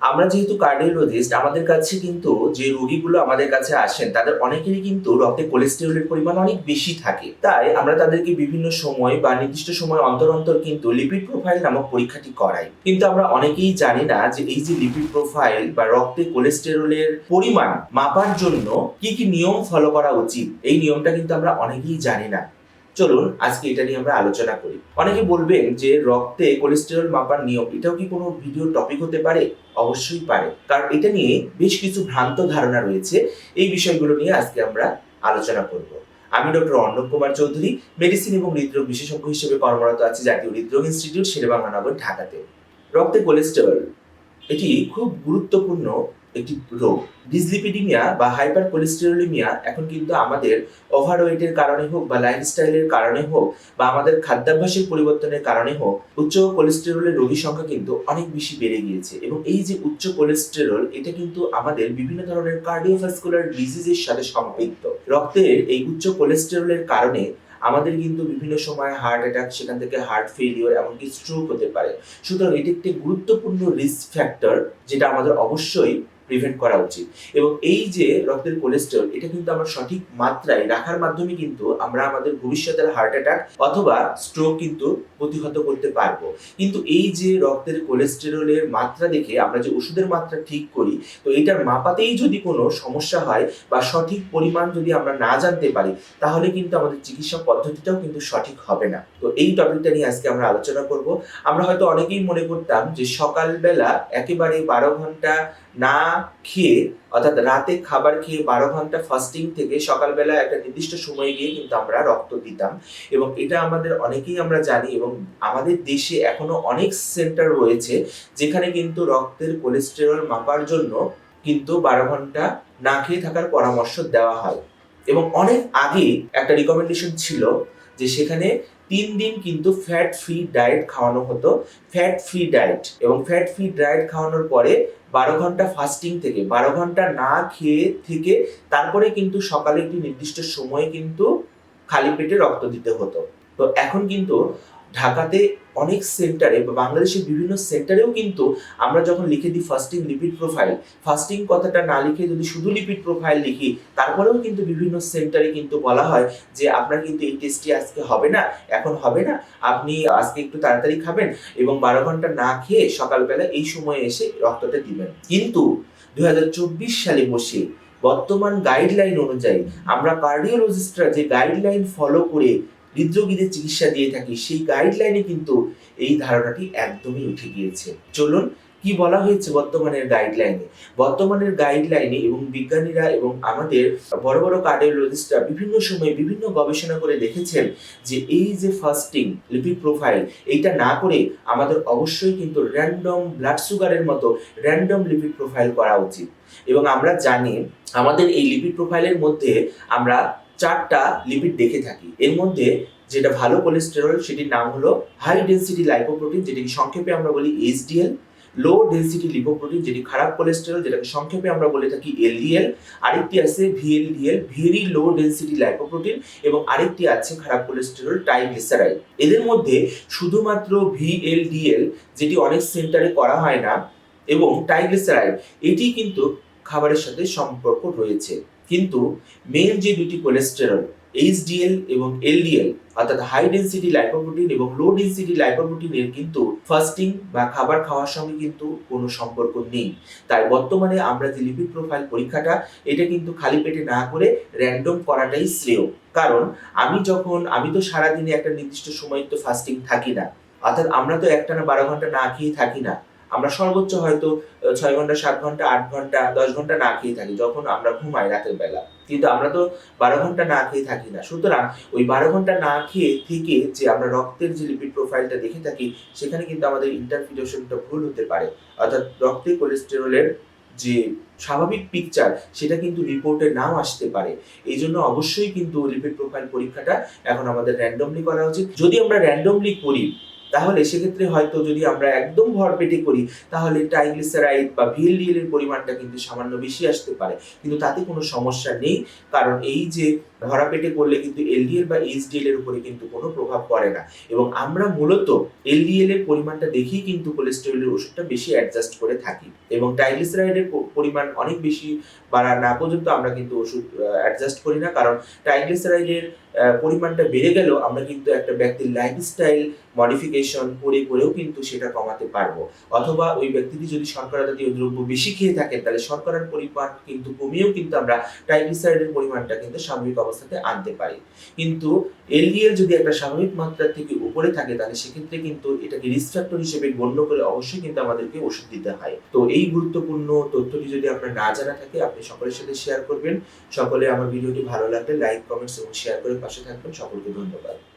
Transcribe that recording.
আমরা যেহেতু কার্ডিওলজিস্ট আমাদের কাছে কিন্তু যে রোগীগুলো আমাদের কাছে আসেন, তাদের অনেকেরই কিন্তু রক্তে কোলেস্টেরলের পরিমাণ অনেক বেশি থাকে। তাই আমরা তাদেরকে বিভিন্ন সময় বা নির্দিষ্ট সময় অন্তর অন্তর কিন্তু লিপিড প্রোফাইল নামক পরীক্ষাটি করাই। কিন্তু আমরা অনেকেই জানি না যে এই যে লিপিড প্রোফাইল বা রক্তে কোলেস্টেরলের পরিমাণ মাপার জন্য কি কি নিয়ম ফলো করা উচিত। এই নিয়মটা কিন্তু আমরা অনেকেই জানি না। চলুন আজকে এটা নিয়ে আমরা আলোচনা করি। অনেকে বলবেন যে রক্তে কোলেস্টেরল মাপার নিয়ম, এটাও কি কোনো ভিডিও টপিক হতে পারে? অবশ্যই পারে। কারণ এটা নিয়ে বেশ কিছু ভ্রান্ত ধারণা রয়েছে। এই বিষয়গুলো নিয়ে আজকে আমরা আলোচনা করব। আমি ডক্টর অর্ণব কুমার চৌধুরী মেডিসিন এবং হৃদরোগ বিশেষজ্ঞ হিসেবে কর্মরত আছি জাতীয় হৃদরোগ ইনস্টিটিউট শেরেবাংলানগর ঢাকাতে। রক্তে কোলেস্টেরল এটি খুব গুরুত্বপূর্ণ একটি রোগ। ডিসলিপিডিমিয়া বা হাইপার কোলেস্টেরোলিমিয়া এখন কিন্তু আমাদের ওভারওয়েটের কারণে হোক বা লাইফস্টাইলের কারণে হোক বা আমাদের খাদ্যাভ্যাসের পরিবর্তনের কারণে হোক, উচ্চ কোলেস্টেরলের রোগীর সংখ্যা কিন্তু অনেক বেশি বেড়ে গিয়েছে এবং এই যে উচ্চ কোলেস্টেরল, এটা কিন্তু আমাদের বিভিন্ন ধরনের কার্ডিওভাস্কুলার ডিজিজের সাথে সম্পৃক্ত। রক্তের এই উচ্চ কোলেস্টেরলের কারণে আমাদের কিন্তু বিভিন্ন সময় হার্ট অ্যাটাক, সেখান থেকে হার্ট ফেলিওর এমনকি স্ট্রোক হতে পারে। সুতরাং এটি একটি গুরুত্বপূর্ণ রিস্ক ফ্যাক্টর যেটা আমাদের অবশ্যই প্রিভেন্ট করা উচিত। এবং এই যে রক্তের কোলেস্টেরল এটা কিন্তু আমরা সঠিক মাত্রায় রাখার মাধ্যমে কিন্তু আমরা আমাদের ভবিষ্যতের হার্ট অ্যাটাক অথবা স্ট্রোক কিন্তু প্রতিহত করতে পারব। কিন্তু এই যে রক্তের কোলেস্টেরলের মাত্রা দেখে আমরা যে ওষুধের মাত্রা ঠিক করি, তো এটার মাপাতেই যদি কোনো সমস্যা হয় বা সঠিক পরিমাণ যদি আমরা না জানতে পারি, তাহলে কিন্তু আমাদের চিকিৎসা পদ্ধতিটাও কিন্তু সঠিক হবে না। তো এই টপিকটা নিয়ে আজকে আমরা আলোচনা করব। আমরা হয়তো অনেকেই মনে করতাম যে সকালবেলা একেবারে বারো ঘণ্টা না খেয়ে, অর্থাৎ রাতে খাবার খেয়ে বারো ঘণ্টা ফাস্টিং থেকে সকালবেলা একটা নির্দিষ্ট সময়ে গিয়ে কিন্তু আমরা রক্ত দিতাম। এবং এটা আমাদের অনেকেই আমরা জানি এবং আমাদের দেশে এখনও অনেক সেন্টার রয়েছে যেখানে কিন্তু রক্তের কোলেস্টেরল মাপার জন্য কিন্তু বারো ঘণ্টা না খেয়ে থাকার পরামর্শ দেওয়া হয়। এবং অনেক আগে একটা রিকমেন্ডেশন ছিল যে সেখানে তিন দিন কিন্তু ফ্যাট ফ্রি ডায়েট খাওয়ানো হতো। ফ্যাট ফ্রি ডায়েট এবং ফ্যাট ফ্রি ডায়েট খাওয়ানোর পরে বারো ঘণ্টা ফাস্টিং থেকে, বারো ঘণ্টা না খেয়ে থেকে তারপরে কিন্তু সকালে একটি নির্দিষ্ট সময়ে কিন্তু খালি পেটে রক্ত দিতে হতো। তো এখন কিন্তু ঢাকাতে অনেক সেন্টারে বা বাংলাদেশের বিভিন্ন সেন্টারেও কিন্তু আমরা যখন লিখে দিই ফাস্টিং লিপিড প্রোফাইল ফাস্টিং কথাটা না লিখে যদি শুধু লিপিড প্রোফাইল লিখি, তারপরেও কিন্তু বিভিন্ন সেন্টারে কিন্তু বলা হয় যে আপনার কিন্তু এই টেস্টটি আজকে হবে না, এখন হবে না, আপনি আজকে একটু তাড়াতাড়ি খাবেন এবং বারো ঘণ্টা না খেয়ে সকালবেলা এই সময়ে এসে রক্তটা দিবেন। কিন্তু দু হাজার চব্বিশ সালে বসে বর্তমান গাইডলাইন অনুযায়ী আমরা কার্ডিওলজিস্টরা যে গাইডলাইন ফলো করে হৃদরোগীদের চিকিৎসা দিয়ে থাকি, সেই গাইডলাইনে কিন্তু এই ধারণাটি একদমই উঠে গিয়েছে। চলুন, কি বলা হয়েছে বর্তমানের গাইডলাইনে বর্তমানের গাইডলাইনে এবং বিজ্ঞানীরা এবং আমাদের বড় বড় কার্ডিওলজিস্টরা বিভিন্ন সময়ে বিভিন্ন গবেষণা করে দেখেছেন যে এই যে ফাস্টিং লিপিড প্রোফাইল এইটা না করে আমাদের অবশ্যই কিন্তু র্যান্ডম ব্লাড সুগারের মতো র্যান্ডম লিপিড প্রোফাইল করা উচিত। এবং আমরা জানি, আমাদের এই লিপিড প্রোফাইলের মধ্যে আমরা চারটা লিপিড দেখে থাকি। এর মধ্যে যেটা ভালো কোলেস্টেরল সেটির নাম হলো হাই ডেন্সিটি লাইপোপ্রোটিন যেটিকে সংক্ষেপে আমরা বলি এইচডিএল লো ডেন্সিটি লিপোপ্রোটিন যেটি খারাপ কোলেস্টেরল যেটাকে সংক্ষেপে আমরা বলে থাকি এলডিএল আরেকটি আছে VLDL very low density lipoprotein এবং আরেকটি আছে খারাপ কোলেস্টেরল ট্রাইগ্লিসারাইড এদের মধ্যে শুধুমাত্র ভিএলডিএল যেটি অনেক সেন্টারে করা হয় না, এবং ট্রাইগ্লিসারাইড এটি কিন্তু খাবারের সাথে সম্পর্ক রয়েছে। কিন্তু মেল যে দুটি কোলেস্টেরল এইচডিএল এবং এলডিএল অর্থাৎ হাই ডেন্সিটি লাইপোপ্রোটিন এবং লো ডেন্সিটি লাইপোপ্রোটিনের কিন্তু ফাস্টিং বা খাবার খাওয়ার সঙ্গে কিন্তু কোনো সম্পর্ক নেই। তাই বর্তমানে আমরা যে লিপিড প্রোফাইল পরীক্ষাটা, এটা কিন্তু খালি পেটে না করে র্যান্ডম করাটাই শ্রেয়। কারণ আমি যখন, আমি তো সারাদিনে একটা নির্দিষ্ট সময় তো ফাস্টিং থাকি না। অর্থাৎ আমরা তো একটানা বারো ঘণ্টা না খেয়ে থাকি না। আমরা সর্বোচ্চ হয়তো ছয় ঘণ্টা, সাত ঘণ্টা, আট ঘণ্টা, দশ ঘণ্টা না খেয়ে থাকি যখন আমরা ঘুমাই রাতের বেলা। কিন্তু আমরা তো বারো ঘণ্টা না খেয়ে থাকি না। সুতরাং ওই বারো ঘণ্টা না খেয়ে থেকে যে আমরা রক্তের যে লিপিড প্রোফাইলটা দেখে থাকি, সেখানে কিন্তু আমাদের ইন্টারফিটেশনটা ভুল হতে পারে। অর্থাৎ রক্তে কোলেস্টেরলের যে স্বাভাবিক পিকচার সেটা কিন্তু রিপোর্টে নাও আসতে পারে। এই জন্য অবশ্যই কিন্তু লিপিড প্রোফাইল পরীক্ষাটা এখন আমাদের র্যান্ডমলি করা উচিত। যদি আমরা র্যান্ডমলি করি তাহলে সেক্ষেত্রে হয়তো যদি আমরা একদম ভরপেটে করি, তাহলে ট্রাইগ্লিসারাইড বা ভিএলডিএল এর পরিমাণটা কিন্তু সামান্য বেশি আসতে পারে। কিন্তু তাতে কোনো সমস্যা নেই, কারণ এই যে ভরা পেটে করলে কিন্তু এলডিএল বা এইচডিএল এর উপরে কিন্তু কোনো প্রভাব পড়ে না। এবং আমরা মূলত এলডিএল এর পরিমাণটা দেখেই কিন্তু কোলেস্টেরলের ওষুধটা বেশি অ্যাডজাস্ট করে থাকি। এবং ট্রাইগ্লিসারাইডের পরিমাণ অনেক বেশি বাড়া না পর্যন্ত আমরা কিন্তু ওষুধ অ্যাডজাস্ট করি না। কারণ ট্রাইগ্লিসারাইডের পরিমাণটা বেড়ে গেলেও আমরা কিন্তু একটা ব্যক্তির লাইফস্টাইল মডিফিকেশন করে করেও কিন্তু সেটা কমাতে পারব। অথবা ওই ব্যক্তিটি যদি শর্করা জাতীয় দ্রব্য বেশি খেয়ে থাকেন, তাহলে শর্করার পরিমাণ কিন্তু কমিয়েও কিন্তু আমরা ট্রাইগ্লিসারাইডের পরিমাণটা কিন্তু স্বাভাবিক অবস্থাতে আনতে পারি। কিন্তু এলডিএল যদি একটা স্বাভাবিক মাত্রার থেকে উপরে থাকে, তাহলে সেক্ষেত্রে কিন্তু এটাকে রিস্ক ফ্যাক্টর হিসেবে গণ্য করে অবশ্যই কিন্তু আমাদেরকে ওষুধ দিতে হয়। তো এই গুরুত্বপূর্ণ তথ্যটি যদি আপনার না জানা থাকে, আপনি সকলের সাথে শেয়ার করবেন। সকলে আমার ভিডিওটি ভালো লাগলে লাইক কমেন্টস এবং শেয়ার করে পাশে থাকবেন। সকলকে ধন্যবাদ।